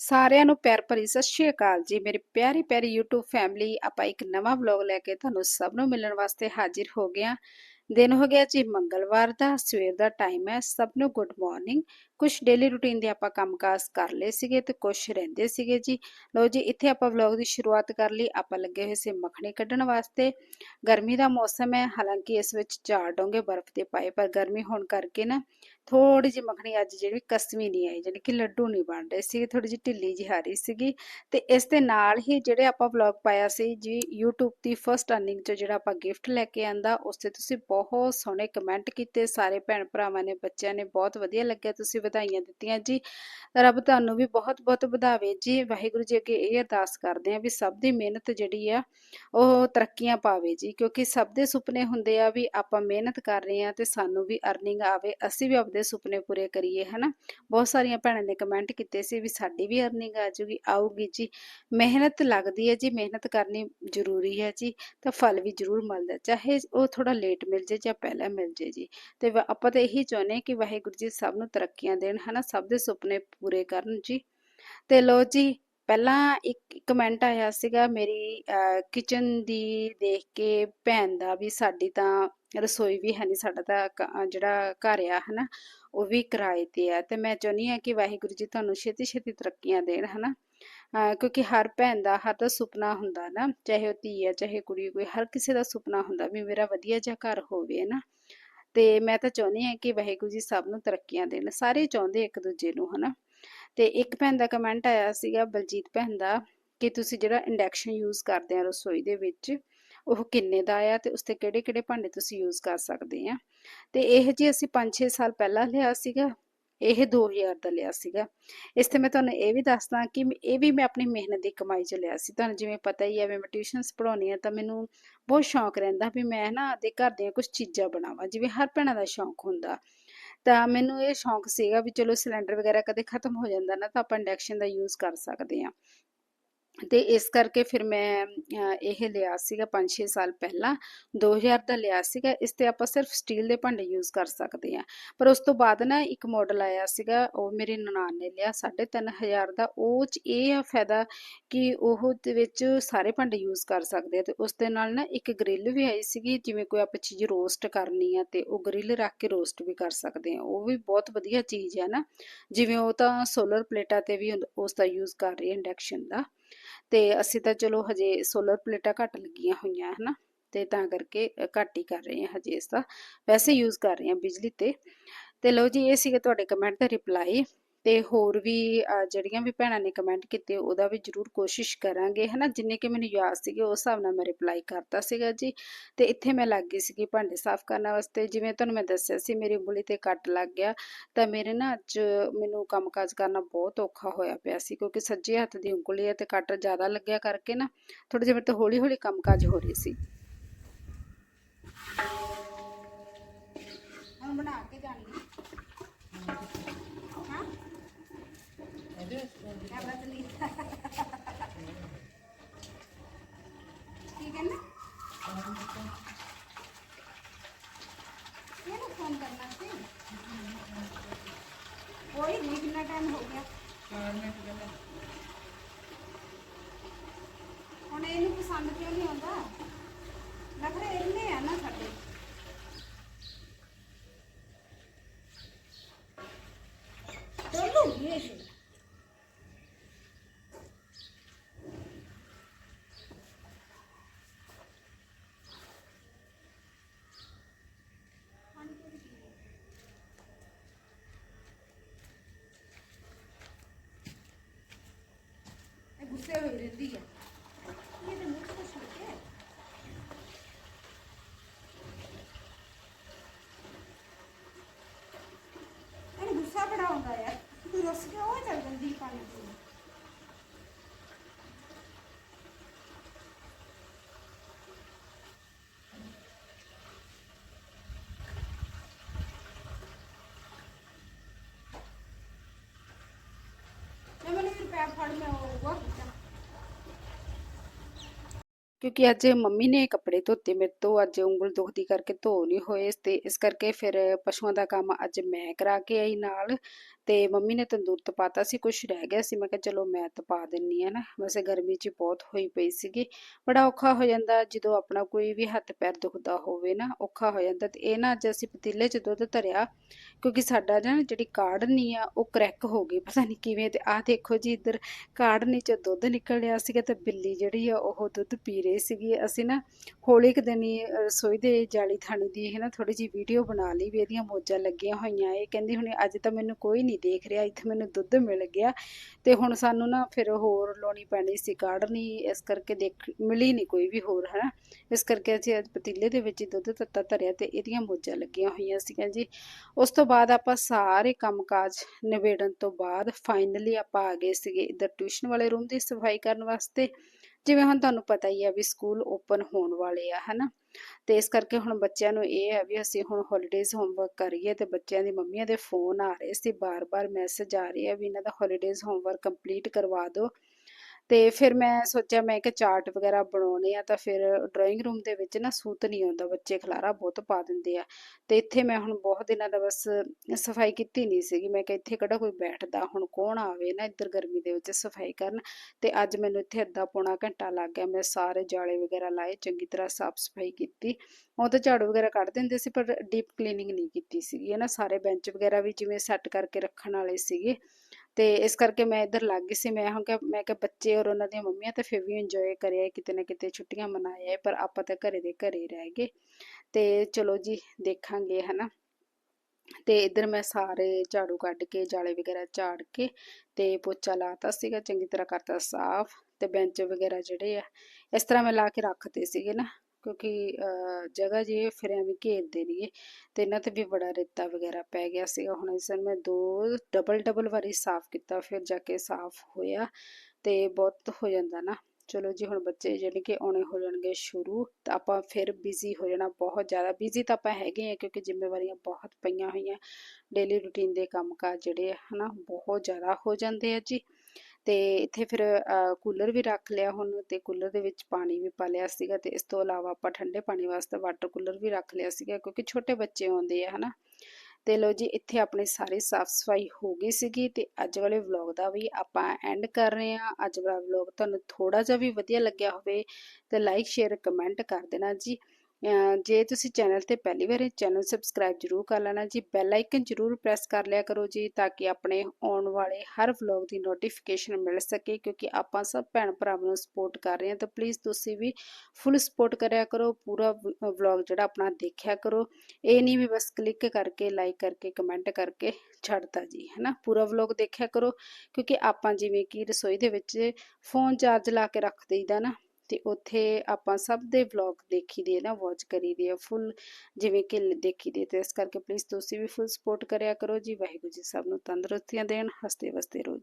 ਸਾਰਿਆਂ ਨੂੰ ਪਿਆਰ ਭਰੀ ਸਤਿ ਸ਼੍ਰੀ ਅਕਾਲ ਜੀ। ਮੇਰੀ ਪਿਆਰੀ ਪਿਆਰੀ YouTube ਫੈਮਿਲੀ ਆਪਾਂ ਇੱਕ ਨਵਾਂ ਵਲੌਗ ਲੈ ਕੇ ਤੁਹਾਨੂੰ ਸਭ ਨੂੰ ਮਿਲਣ ਵਾਸਤੇ ਹਾਜ਼ਰ ਹੋ ਗਿਆ ਦਿਨ ਹੋ ਗਿਆ ਜੀ, ਮੰਗਲਵਾਰ ਦਾ, ਸਵੇਰ ਦਾ ਟਾਈਮ ਹੈ। ਸਭ ਨੂੰ ਗੁੱਡ ਮਾਰਨਿੰਗ ਕੁਝ ਡੇਲੀ ਰੁਟੀਨ ਦੇ ਆਪਾਂ ਕੰਮਕਾਜ ਕਰ ਲਏ ਸੀਗੇ ਤੇ ਕੁਝ ਰਹਿੰਦੇ ਸੀਗੇ ਜੀ। ਲਓ ਜੀ, ਇੱਥੇ ਆਪਾਂ ਵਲੌਗ ਦੀ ਸ਼ੁਰੂਆਤ ਕਰ ਲਈ। ਆਪਾਂ ਲੱਗੇ ਹੋਏ ਸੀ ਮੱਖਣੀ ਕੱਢਣ ਵਾਸਤੇ। ਗਰਮੀ ਦਾ ਮੌਸਮ ਹੈ, ਹਾਲਾਂਕਿ ਇਸ ਵਿੱਚ ਚਾਰ ਡੋਂਗੇ ਬਰਫ਼ ਦੇ ਪਾਏ, ਪਰ ਗਰਮੀ ਹੋਣ ਕਰਕੇ ਨਾ ਥੋੜੀ ਜਿਹੀ ਮੱਖਣੀ ਅੱਜ ਜਿਹੜੀ ਕਸਮੀ ਨਹੀਂ ਆਈ, ਜਾਣੀ ਕਿ ਲੱਡੂ ਨਹੀਂ ਬਣ ਰਹੇ ਸੀ ਥੋੜੀ ਜਿਹੀ ਢਿੱਲੀ ਜਿਹੀ ਹਾਰੀ ਸੀਗੀ। ਤੇ ਇਸ ਦੇ ਨਾਲ ਹੀ ਜਿਹੜੇ ਆਪਾਂ ਵਲੌਗ ਪਾਇਆ ਸੀ ਜੀ, YouTube ਦੀ ਫਰਸਟ ਅਰਨਿੰਗ ਚ ਜਿਹੜਾ ਆਪਾਂ ਗਿਫਟ ਲੈ ਕੇ ਆਂਦਾ, ਉਸ ਤੇ ਤੁਸੀਂ ਬਹੁਤ ਸੋਹਣੇ ਕਮੈਂਟ ਕੀਤੇ। ਸਾਰੇ ਭੈਣ ਭਰਾਵਾਂ ਨੇ, ਬੱਚਿਆਂ ਨੇ, ਬਹੁਤ ਵਧੀਆ ਲੱਗਿਆ। ਤੁਸੀਂ ਵਧਾਈਆਂ ਦਿੱਤੀਆਂ ਜੀ। ਰੱਬ ਤੁਹਾਨੂੰ ਵੀ ਬਹੁਤ ਬਹੁਤ ਵਧਾਵੇ ਜੀ। ਵਾਹਿਗੁਰੂ ਜੀ ਅੱਗੇ ਇਹ ਅਰਦਾਸ ਕਰਦੇ ਆ ਵੀ ਸਭ ਦੀ ਮਿਹਨਤ ਜਿਹੜੀ ਆ, ਉਹ ਤਰੱਕੀਆਂ ਪਾਵੇ ਜੀ। ਕਿਉਂਕਿ ਸਭ ਦੇ ਸੁਪਨੇ ਹੁੰਦੇ ਆ ਵੀ ਆਪਾਂ ਮਿਹਨਤ ਕਰ ਰਹੇ ਆ ਤੇ ਸਾਨੂੰ ਵੀ ਅਰਨਿੰਗ ਆਵੇ, ਅਸੀਂ ਵੀ ਆਪਦੇ ਸੁਪਨੇ ਪੂਰੇ ਕਰੀਏ, ਹਨਾ? ਬਹੁਤ ਸਾਰੀਆਂ ਭੈਣਾਂ ਨੇ ਕਮੈਂਟ ਕੀਤੇ ਸੀ ਵੀ ਸਾਡੀ ਵੀ ਅਰਨਿੰਗ ਆ ਜੂਗੀ, ਆਊਗੀ ਜੀ। ਮਿਹਨਤ ਲੱਗਦੀ ਹੈ ਜੀ, ਮਿਹਨਤ ਕਰਨੀ ਜ਼ਰੂਰੀ ਹੈ ਜੀ। ਤਾਂ ਫਲ ਵੀ ਜ਼ਰੂਰ ਮਿਲਦਾ, ਚਾਹੇ ਉਹ ਥੋੜਾ ਲੇਟ ਮਿਲ ਜੇ ਜਾਂ ਪਹਿਲਾਂ ਮਿਲ ਜੇ ਜੀ। ਤੇ ਆਪਾਂ ਤਾਂ ਇਹੀ ਚਾਹੁੰਦੇ ਹਾਂ ਕਿ ਵਾਹਿਗੁਰੂ ਜੀ ਸਭ ਨੂੰ ਤਰੱਕੀਆਂ ਦੇਣ, ਹਨਾ? ਸਭ ਦੇ ਸੁਪਨੇ ਪੂਰੇ ਕਰਨ ਜੀ। ਤੇ ਲੋ ਜੀ, ਪਹਿਲਾਂ ਇੱਕ ਕਮੈਂਟ ਆਇਆ ਸੀਗਾ ਮੇਰੀ ਕਿਚਨ ਦੀ ਦੇਖ ਕੇ ਭੈਣ ਦਾ ਵੀ ਸਾਡੀ ਤਾਂ ਰਸੋਈ ਵੀ ਹੈ ਨਹੀਂ ਸਾਡਾ ਤਾਂ ਜਿਹੜਾ ਘਰ ਆ, ਹਨਾ? ਉਹ ਵੀ ਕਿਰਾਏ ਤੇ ਆ। ਤੇ ਮੈਂ ਚਾਹੁੰਦੀ ਆ ਕਿ ਵਾਹਿਗੁਰੂ ਜੀ ਤੁਹਾਨੂੰ ਛੇਤੀ ਛੇਤੀ ਤਰੱਕੀਆਂ ਦੇਣ, ਹਨਾ? ਕਿਉਂਕਿ ਹਰ ਭੈਣ ਦਾ, ਹਰ ਦਾ ਸੁਪਨਾ ਹੁੰਦਾ ਨਾ, ਚਾਹੇ ਉਹ ਧੀ ਆ, ਚਾਹੇ ਕੁੜੀ ਕੋਈ, ਹਰ ਕਿਸੇ ਦਾ ਸੁਪਨਾ ਹੁੰਦਾ ਵੀ ਮੇਰਾ ਵਧੀਆ ਜਿਹਾ ਘਰ ਹੋਵੇ ਨਾ ਤੇ ਮੈਂ ਤਾਂ ਚਾਹੁੰਦੀ ਹਾਂ ਕਿ ਵਾਹਿਗੁਰੂ ਜੀ ਸਭ ਨੂੰ ਤਰੱਕੀਆਂ ਦੇਣ, ਸਾਰੇ ਚਾਹੁੰਦੇ ਇੱਕ ਦੂਜੇ ਨੂੰ, ਹਨਾ। ਤੇ ਇੱਕ ਭੈਣ ਦਾ ਕਮੈਂਟ ਆਇਆ ਸੀਗਾ, ਬਲਜੀਤ ਭੈਣ ਦਾ, ਕਿ ਤੁਸੀਂ ਜਿਹੜਾ ਇੰਡਕਸ਼ਨ ਯੂਜ਼ ਕਰਦੇ ਆ ਰਸੋਈ ਦੇ ਵਿੱਚ, ਉਹ ਕਿੰਨੇ ਦਾ ਆ ਤੇ ਉਸ ਤੇ ਕਿਹੜੇ ਕਿਹੜੇ ਭਾਂਡੇ ਤੁਸੀਂ ਯੂਜ਼ ਕਰ ਸਕਦੇ ਆ। ਤੇ ਇਹ ਜੀ ਅਸੀਂ 5-6 ਸਾਲ ਪਹਿਲਾਂ ਲਿਆ ਸੀਗਾ ਇਹ 2000 ਦਾ ਲਿਆ ਸੀਗਾ। ਇਸ ਤੇ ਮੈਂ ਤੁਹਾਨੂੰ ਇਹ ਵੀ ਦੱਸਦਾ ਕਿ ਇਹ ਵੀ ਮੈਂ ਆਪਣੀ ਮਿਹਨਤ ਦੀ ਕਮਾਈ ਚ ਲਿਆ ਸੀ। ਤੁਹਾਨੂੰ ਜਿਵੇਂ ਪਤਾ ਹੀ ਹੈ, ਮੈਂ ਟਿਊਸ਼ਨਸ ਪੜਾਉਣੀ ਆ ਤਾਂ ਮੈਨੂੰ ਬਹੁਤ ਸ਼ੌਂਕ ਰਹਿੰਦਾ ਵੀ ਮੈਂ ਨਾ ਆਪਦੇ ਘਰ ਦੀਆਂ ਕੁਝ ਚੀਜ਼ਾਂ ਬਣਾਵਾਂ, ਜਿਵੇਂ ਹਰ ਭੈਣਾਂ ਦਾ ਸ਼ੌਂਕ ਹੁੰਦਾ। ਤਾਂ ਮੈਨੂੰ ਇਹ ਸ਼ੌਂਕ ਸੀਗਾ ਵੀ ਚਲੋ ਸਿਲੰਡਰ ਵਗੈਰਾ ਕਦੇ ਖਤਮ ਹੋ ਜਾਂਦਾ ਨਾ ਤਾਂ ਆਪਾਂ ਇੰਡਕਸ਼ਨ ਦਾ ਯੂਜ਼ ਕਰ ਸਕਦੇ ਆ ਤੇ ਇਸ ਕਰਕੇ ਫਿਰ ਮੈਂ ਇਹ ਲਿਆ ਸੀਗਾ 5-6 ਸਾਲ ਪਹਿਲਾਂ 2000 ਦਾ ਲਿਆ ਸੀਗਾ, ਇਸ ਤੇ ਆਪਾਂ ਸਿਰਫ ਸਟੀਲ ਦੇ ਭਾਂਡੇ ਯੂਜ਼ ਕਰ ਸਕਦੇ ਆ ਪਰ ਉਸ ਤੋਂ ਬਾਅਦ ਨਾ ਇੱਕ ਮਾਡਲ ਆਇਆ ਸੀਗਾ, ਉਹ ਮੇਰੇ ਨਨਾਣ ਨੇ ਲਿਆ 3500 ਦਾ, ਉਹ ਚ ਇਹ ਆ ਫਾਇਦਾ ਕਿ ਉਹ ਦੇ ਵਿੱਚ ਸਾਰੇ ਭਾਂਡੇ ਯੂਜ਼ ਕਰ ਸਕਦੇ ਆ ਤੇ ਉਸ ਦੇ ਨਾਲ ਨਾ ਇੱਕ ਗ੍ਰਿਲ ਵੀ ਆਈ ਸੀਗੀ, ਜਿਵੇਂ ਕੋਈ ਆਪਾਂ ਚੀਜ਼ ਰੋਸਟ ਕਰਨੀ ਆ ਤੇ ਉਹ ਗ੍ਰਿਲ ਰੱਖ ਕੇ ਰੋਸਟ ਵੀ ਕਰ ਸਕਦੇ ਆ ਉਹ ਵੀ ਬਹੁਤ ਵਧੀਆ ਚੀਜ਼ ਆ ਨਾ, ਜਿਵੇਂ ਉਹ ਤਾਂ ਸੋਲਰ ਪਲੇਟਾਂ ਤੇ ਵੀ ਉਸ ਦਾ ਯੂਜ਼ ਕਰ ਰਹੀ ਹੈ ਇੰਡਕਸ਼ਨ ਦਾ। ਤੇ ਅਸੀਂ ਤਾਂ ਚਲੋ ਹਜੇ ਸੋਲਰ ਪਲੇਟਾਂ ਘੱਟ ਲੱਗੀਆਂ ਹੋਈਆਂ, ਹਨਾ? ਤੇ ਤਾਂ ਕਰਕੇ ਘੱਟ ਹੀ ਕਰ ਰਹੇ ਹਾਂ ਹਜੇ ਇਸ ਦਾ। ਵੈਸੇ ਯੂਜ਼ ਕਰ ਰਹੇ ਹਾਂ ਬਿਜਲੀ ਤੇ। ਤੇ ਲਓ ਜੀ, ਇਹ ਸੀਗੇ ਤੁਹਾਡੇ ਕਮੈਂਟ ਦਾ ਰਿਪਲਾਈ ਤੇ ਹੋਰ ਵੀ ਜਿਹੜੀਆਂ ਵੀ ਭੈਣਾਂ ਨੇ ਕਮੈਂਟ ਕੀਤੇ, ਉਹਦਾ ਵੀ ਜਰੂਰ ਕੋਸ਼ਿਸ਼ ਕਰਾਂਗੇ, ਹਨਾ? ਜਿੰਨੇ ਕਿ ਮੈਨੂੰ ਯਾਦ ਸੀਗੇ, ਉਸ ਹਿਸਾਬ ਨਾਲ ਮੈਂ ਰਿਪਲਾਈ ਕਰਤਾ ਸੀਗਾ ਜੀ। ਤੇ ਇੱਥੇ ਮੈਂ ਲੱਗ ਗਈ ਸੀਗੀ ਭਾਂਡੇ ਸਾਫ਼ ਕਰਨ ਵਾਸਤੇ। ਜਿਵੇਂ ਤੁਹਾਨੂੰ ਮੈਂ ਦੱਸਿਆ ਸੀ, ਮੇਰੀ ਉਂਗਲੀ ਤੇ ਕੱਟ ਲੱਗ ਗਿਆ। ਤਾਂ ਮੇਰੇ ਨਾ ਅੱਜ ਮੈਨੂੰ ਕੰਮਕਾਜ ਕਰਨਾ ਬਹੁਤ ਔਖਾ ਹੋਇਆ ਪਿਆ ਸੀ, ਕਿਉਂਕਿ ਸੱਜੇ ਹੱਥ ਦੀ ਉਂਗਲੀ ਹੈ ਤੇ ਕੱਟ ਜ਼ਿਆਦਾ ਲੱਗਿਆ ਕਰਕੇ ਨਾ ਥੋੜੇ ਜਿਹਾ ਮੇਰੇ ਤੋਂ ਹੌਲੀ ਹੌਲੀ ਕੰਮਕਾਜ ਹੋ ਰਹੀ ਸੀ। ਹੁਣ ਬਣਾ ਕੇ ਜਾਣੀ ਹਾਂ ਇਹ ਬਦਲੀ ਠੀਕ ਹੈ ਨਾ ਇਹ ਫੋਨ ਕਰਨਾ ਸੀ ਕੋਈ ਨਹੀਂ ਕਿੰਨਾ ਟਾਈਮ ਹੋ ਗਿਆ ਹੁਣ ਇਹਨੂੰ ਪਸੰਦ ਕਿਉਂ ਨਹੀਂ ਆਉਂਦਾ? ਨਖਰੇ ਇੰਨੇ ਆ ਨਾ ਸਾਡੇ ਚੱਲੂਗੀ ਇਹ ਇਹ ਗੁੱਸੇ ਹੋਈ ਰਹਿੰਦੀ ਆ ਇਹਦੇ ਮੂੰਹ ਤੋਂ ਛੁੱਟ ਕੇ। ਇਹਨੂੰ ਗੁੱਸਾ ਬੜਾ ਆਉਂਦਾ ਯਾਰ। ਤੂੰ ਰੁੱਸ ਕੇ ਉਹ ਚੱਲ ਜਾਂਦੀ ਪਾਣੀ ਪੀਣ। ਲੈ ਮੈਨੂੰ ਵੀ ਰੁਪਇਆ ਫੜ, ਮੈਂ ਉਹ ਉਹ ਕੀਤਾ ਕਿਉਂਕਿ ਅੱਜ ਮੰਮੀ ਨੇ ਕੱਪੜੇ ਧੋਤੇ, ਮੇਰੇ ਤੋਂ ਅੱਜ ਉਂਗਲ ਦੁਖਦੀ ਕਰਕੇ ਧੋ ਨਹੀਂ ਹੋਏ ਤੇ ਇਸ ਕਰਕੇ ਫਿਰ ਪਸ਼ੂਆਂ ਦਾ ਕੰਮ ਅੱਜ ਮੈਂ ਕਰਾ ਕੇ ਆਈ ਨਾਲ। ਤੇ ਮੰਮੀ ਨੇ ਤੰਦੂਰ ਤਪਾਤਾ ਸੀ ਕੁਝ ਰਹਿ ਗਿਆ ਸੀ, ਮੈਂ ਕਿਹਾ ਚਲੋ ਮੈਂ ਤਪਾ ਦਿੰਨੀ ਆ ਨਾ, ਵੈਸੇ ਗਰਮੀ 'ਚ ਬਹੁਤ ਹੋਈ ਪਈ ਸੀਗੀ, ਬੜਾ ਔਖਾ ਹੋ ਜਾਂਦਾ ਜਦੋਂ ਆਪਣਾ ਕੋਈ ਵੀ ਹੱਥ ਪੈਰ ਦੁਖਦਾ ਹੋਵੇ ਨਾ, ਔਖਾ ਹੋ ਜਾਂਦਾ ਤੇ ਇਹ ਨਾ ਅੱਜ ਅਸੀਂ ਪਤੀਲੇ 'ਚ ਦੁੱਧ ਧਰਿਆ, ਕਿਉਂਕਿ ਸਾਡਾ ਨਾ ਜਿਹੜੀ ਕਾੜਨੀ ਆ ਉਹ ਕਰੈਕ ਹੋ ਗਈ, ਪਤਾ ਨਹੀਂ ਕਿਵੇਂ ਤੇ ਆਹ ਦੇਖੋ ਜੀ ਇੱਧਰ ਕਾੜਨੀ 'ਚ ਦੁੱਧ ਨਿਕਲ ਰਿਹਾ ਸੀਗਾ ਤੇ ਬਿੱਲੀ ਜਿਹੜੀ ਆ ਉਹ ਦੁੱਧ ਪੀ ਰਹੀ ਸੀਗੀ, ਅਸੀਂ ਨਾ ਹੌਲੀ ਕੁ ਦਿਨ ਹੀ ਰਸੋਈ ਦੇ ਜਾਲੀ ਥਾਣੀ ਦੀ ਹੈ ਨਾ ਥੋੜੀ ਜੀ ਵੀਡੀਓ ਬਣਾ ਲਈ ਵੀ ਇਹਦੀਆਂ ਮੋਜਾਂ ਲੱਗੀਆਂ ਹੋਈਆਂ, ਇਹ ਕਹਿੰਦੀ ਹੁਣੇ ਅੱਜ ਤਾਂ ਮੈਨੂੰ ਕੋਈ ਨਹੀਂ ਦੇਖ ਰਿਹਾ, ਇੱਥੇ ਮੈਨੂੰ ਦੁੱਧ ਮਿਲ ਗਿਆ ਤੇ ਹੁਣ ਸਾਨੂੰ ਨਾ ਫਿਰ ਹੋਰ ਲਾਉਣੀ ਪੈਣੀ ਸੀ ਕਾੜਨੀ ਇਸ ਕਰਕੇ ਦੇਖ, ਮਿਲੀ ਨਹੀਂ ਕੋਈ ਵੀ ਹੋਰ ਹੈ ਇਸ ਕਰਕੇ ਅਸੀਂ ਅੱਜ ਪਤੀਲੇ ਦੇ ਵਿੱਚ ਹੀ ਦੁੱਧ ਤੱਤਾ ਧਰਿਆ ਤੇ ਇਹਦੀਆਂ ਮੋਜਾਂ ਲੱਗੀਆਂ ਹੋਈਆਂ ਸੀਗੀਆਂ ਜੀ। ਉਸ ਤੋਂ ਬਾਅਦ ਆਪਾਂ ਸਾਰੇ ਕੰਮਕਾਜ ਨਿਬੇੜਨ ਤੋਂ ਬਾਅਦ ਫਾਈਨਲੀ ਆਪਾਂ ਆ ਗਏ ਸੀਗੇ ਇੱਧਰ ਟਿਊਸ਼ਨ ਵਾਲੇ ਰੂਮ ਦੀ ਸਫ਼ਾਈ ਕਰਨ ਵਾਸਤੇ। ਜਿਵੇਂ ਹੁਣ ਤੁਹਾਨੂੰ ਪਤਾ ਹੀ ਆ ਵੀ ਸਕੂਲ ਓਪਨ ਹੋਣ ਵਾਲੇ ਆ, ਹਨਾ? ਤੇ ਇਸ ਕਰਕੇ ਹੁਣ ਬੱਚਿਆਂ ਨੂੰ ਇਹ ਹੈ ਵੀ ਅਸੀਂ ਹੁਣ ਹੌਲੀਡੇਜ਼ ਹੋਮਵਰਕ ਕਰੀਏ ਤੇ ਬੱਚਿਆਂ ਦੀ ਮੰਮੀਆਂ ਦੇ ਫੋਨ ਆ ਰਹੇ ਸੀ, ਬਾਰ-ਬਾਰ ਮੈਸੇਜ ਆ ਰਹੇ ਆ ਵੀ ਇਹਨਾਂ ਦਾ ਹੌਲੀਡੇਜ਼ ਹੋਮਵਰਕ ਕੰਪਲੀਟ ਕਰਵਾ ਦਿਓ। ਤੇ ਫਿਰ ਮੈਂ ਸੋਚਿਆ ਮੈਂ ਇੱਕ ਚਾਰਟ ਵਗੈਰਾ ਬਣਾਉਣੇ ਆ ਤਾਂ ਫਿਰ ਡਰਾਇੰਗ ਰੂਮ ਦੇ ਵਿੱਚ ਨਾ ਸੂਤ ਨਹੀਂ ਆਉਂਦਾ, ਬੱਚੇ ਖਲਾਰਾ ਬਹੁਤ ਪਾ ਦਿੰਦੇ ਆ। ਤੇ ਇੱਥੇ ਮੈਂ ਹੁਣ ਬਹੁਤ ਦਿਨਾਂ ਦਾ ਬਸ ਸਫ਼ਾਈ ਕੀਤੀ ਨਹੀਂ ਸੀਗੀ, ਮੈਂ ਕਿ ਇੱਥੇ ਕਿਹੜਾ ਕੋਈ ਬੈਠਦਾ, ਹੁਣ ਕੌਣ ਆਵੇ ਨਾ ਇੱਧਰ ਗਰਮੀ ਦੇ ਵਿੱਚ ਸਫ਼ਾਈ ਕਰਨ। ਤੇ ਅੱਜ ਮੈਨੂੰ ਇੱਥੇ ਅੱਧਾ ਪੌਣਾ ਘੰਟਾ ਲੱਗ ਗਿਆ, ਮੈਂ ਸਾਰੇ ਜਾਲੇ ਵਗੈਰਾ ਲਾਏ, ਚੰਗੀ ਤਰ੍ਹਾਂ ਸਾਫ਼ ਸਫ਼ਾਈ ਕੀਤੀ। ਉਹ ਤਾਂ ਝਾੜੂ ਵਗੈਰਾ ਕੱਢ ਦਿੰਦੇ ਸੀ, ਪਰ ਡੀਪ ਕਲੀਨਿੰਗ ਨਹੀਂ ਕੀਤੀ ਸੀਗੀ ਹੈ ਨਾ ਸਾਰੇ ਬੈਂਚ ਵਗੈਰਾ ਵੀ ਜਿਵੇਂ ਸੈੱਟ ਕਰਕੇ ਰੱਖਣ ਵਾਲੇ ਸੀਗੇ। ਤੇ ਇਸ ਕਰਕੇ ਮੈਂ ਇੱਧਰ ਲੱਗ ਗਈ ਸੀ। ਮੈਂ ਹੁਣ ਕਿ ਮੈਂ ਕਿ ਬੱਚੇ ਔਰ ਉਹਨਾਂ ਦੀਆਂ ਮੰਮੀਆਂ ਤੇ ਫਿਰ ਵੀ ਇੰਜੋਏ ਕਰਿਆ ਕਿਤੇ ਨਾ ਕਿਤੇ ਛੁੱਟੀਆਂ ਮਨਾਇਆ ਪਰ ਆਪਾਂ ਤਾਂ ਘਰੇ ਦੇ ਘਰੇ ਰਹਿ ਗਏ। ਤੇ ਚਲੋ ਜੀ, ਦੇਖਾਂਗੇ, ਹਨਾ। ਤੇ ਇਧਰ ਮੈਂ ਸਾਰੇ ਝਾੜੂ ਕੱਢ ਕੇ, ਜਾਲੇ ਵਗੈਰਾ ਝਾੜ ਕੇ ਤੇ ਪੋਚਾ ਲਾਤਾ ਸੀਗਾ, ਚੰਗੀ ਤਰ੍ਹਾਂ ਕਰਤਾ ਸਾਫ਼ ਤੇ ਬੈਂਚ ਵਗੈਰਾ ਜਿਹੜੇ ਆ, ਇਸ ਤਰ੍ਹਾਂ ਮੈਂ ਲਾ ਕੇ ਰੱਖਦੇ ਸੀਗੇ ਨਾ। ਕਿਉਂਕਿ ਜਗ੍ਹਾ ਜੇ ਫਿਰ ਐਵੇਂ ਘੇਰਦੇ ਨਹੀਂਗੇ ਤੇ ਇਹਨਾਂ ਤੇ ਵੀ ਬੜਾ ਰੇਤਾ ਵਗੈਰਾ ਪੈ ਗਿਆ ਸੀਗਾ। ਹੁਣ ਇਸ ਮੈਂ ਦੋ ਡਬਲ ਡਬਲ ਵਾਰੀ ਸਾਫ਼ ਕੀਤਾ, ਫਿਰ ਜਾ ਕੇ ਸਾਫ਼ ਹੋਇਆ ਤੇ ਬਹੁਤ ਹੋ ਜਾਂਦਾ ਨਾ। ਚਲੋ ਜੀ, ਹੁਣ ਬੱਚੇ ਜਿਹੜੇ ਕਿ ਆਉਣੇ ਹੋ ਜਾਣਗੇ ਸ਼ੁਰੂ, ਤਾਂ ਆਪਾਂ ਫਿਰ ਬਿਜ਼ੀ ਹੋ ਜਾਣਾ ਬਹੁਤ ਜ਼ਿਆਦਾ। ਬਿਜ਼ੀ ਤਾਂ ਆਪਾਂ ਹੈਗੇ ਆ ਕਿਉਂਕਿ ਜ਼ਿੰਮੇਵਾਰੀਆਂ ਬਹੁਤ ਪਈਆਂ ਹੋਈਆਂ। ਡੇਲੀ ਰੁਟੀਨ ਦੇ ਕੰਮਕਾਜ ਜਿਹੜੇ ਹਨਾ, ਬਹੁਤ ਜ਼ਿਆਦਾ ਹੋ ਜਾਂਦੇ ਆ ਜੀ। ਤੇ ਇੱਥੇ ਫਿਰ ਕੂਲਰ ਵੀ ਰੱਖ ਲਿਆ ਹੁਣ ਤੇ ਕੂਲਰ ਦੇ ਵਿੱਚ ਪਾਣੀ ਵੀ ਪਾ ਲਿਆ ਸੀਗਾ ਤੇ ਇਸ ਤੋਂ ਇਲਾਵਾ ਆਪਾਂ ਠੰਡੇ ਪਾਣੀ ਵਾਸਤੇ ਵਾਟਰ ਕੂਲਰ ਵੀ ਰੱਖ ਲਿਆ ਸੀਗਾ ਕਿਉਂਕਿ ਛੋਟੇ ਬੱਚੇ ਆਉਂਦੇ ਆ, ਹਨਾ। ਤੇ ਲੋ ਜੀ, ਇੱਥੇ ਆਪਣੀ ਸਾਰੀ ਸਾਫ਼ ਸਫ਼ਾਈ ਹੋ ਗਈ ਸੀਗੀ ਤੇ ਅੱਜ ਵਾਲੇ ਵਲੌਗ ਦਾ ਵੀ ਆਪਾਂ ਐਂਡ ਕਰ ਰਹੇ ਆ ਅੱਜ ਵਾਲਾ ਵਲੌਗ ਤੁਹਾਨੂੰ ਥੋੜਾ ਜਿਹਾ ਵੀ ਵਧੀਆ ਲੱਗਿਆ ਹੋਵੇ ਤੇ ਲਾਈਕ ਸ਼ੇਅਰ ਕਮੈਂਟ ਕਰ ਦੇਣਾ ਜੀ। ਜੇ ਤੁਸੀਂ ਚੈਨਲ ਤੇ ਪਹਿਲੀ ਵਾਰ ਚੈਨਲ ਸਬਸਕ੍ਰਾਈਬ ਜਰੂਰ ਕਰ ਲੈਣਾ ਜੀ ਬੈਲ ਆਈਕਨ ਜਰੂਰ ਪ੍ਰੈਸ ਕਰ ਲਿਆ ਕਰੋ ਜੀ ਤਾਂ ਕਿ ਆਪਣੇ ਆਉਣ ਵਾਲੇ ਹਰ ਵਲੌਗ ਦੀ ਨੋਟੀਫਿਕੇਸ਼ਨ ਮਿਲ ਸਕੇ ਕਿਉਂਕਿ ਆਪਾਂ ਸਭ ਭੈਣ ਭਰਾਵਾਂ ਨੂੰ ਸਪੋਰਟ ਕਰ ਰਹੇ ਹਾਂ ਤਾਂ ਪਲੀਜ਼ ਤੁਸੀਂ ਵੀ ਫੁੱਲ ਸਪੋਰਟ ਕਰਿਆ ਕਰੋ, ਪੂਰਾ ਵਲੌਗ ਜਿਹੜਾ ਆਪਣਾ ਦੇਖਿਆ ਕਰੋ। ਇਹ ਨਹੀਂ ਵੀ ਬਸ ਕਲਿੱਕ ਕਰਕੇ ਲਾਈਕ ਕਰਕੇ ਕਮੈਂਟ ਕਰਕੇ ਛੱਡਤਾ ਜੀ, ਹੈਨਾ? ਪੂਰਾ ਵਲੌਗ ਦੇਖਿਆ ਕਰੋ ਕਿਉਂਕਿ ਆਪਾਂ ਜਿਵੇਂ ਕਿ ਰਸੋਈ ਦੇ ਵਿੱਚ ਫੋਨ ਚਾਰਜ ਲਾ ਕੇ ਰੱਖ ਦੇਈਦਾ ਨਾ ਤੇ ਉੱਥੇ ਆਪਾਂ ਸਭ ਦੇ ਵਲੌਗ ਦੇਖੀ ਦੇ ਨਾ ਵਾਚ ਕਰੀ ਦੇ ਆ ਫੁੱਲ ਜਿਵੇਂ ਕਿ ਦੇਖੀ ਦੇ ਤੇ ਇਸ ਕਰਕੇ ਪਲੀਜ਼ ਤੁਸੀਂ ਵੀ ਫੁੱਲ ਸਪੋਰਟ ਕਰਿਆ ਕਰੋ ਜੀ। ਵਾਹਿਗੁਰੂ ਜੀ ਸਭ ਨੂੰ ਤੰਦਰੁਸਤੀਆਂ ਦੇਣ, ਹੱਸਦੇ ਵਸਦੇ ਰਹੋ